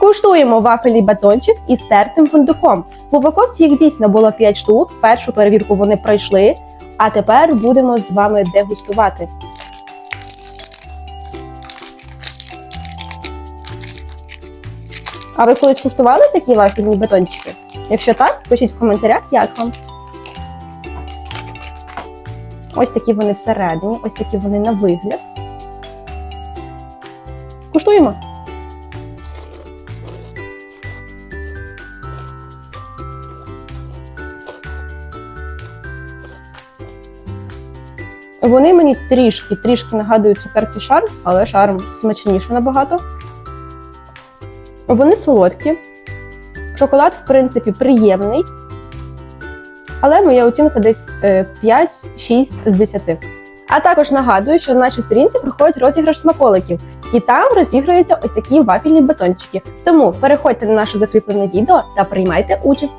Куштуємо вафельний батончик із тертим фундуком. В упаковці їх дійсно було 5 штук. Першу перевірку вони пройшли. А тепер будемо з вами дегустувати. А ви колись куштували такі вафельні батончики? Якщо так, пишіть в коментарях, як вам. Ось такі вони всередині, ось такі вони на вигляд. Куштуємо. Вони мені трішки, трішки нагадують цукерки шарм, але шарм смачніше набагато. Вони солодкі. Шоколад, в принципі, приємний. Але моя оцінка десь е, 5-6 з 10. А також нагадую, що на нашій сторінці проходить розіграш смаколиків, і там розігруються ось такі вафельні батончики. Тому переходьте на наше закріплене відео та приймайте участь.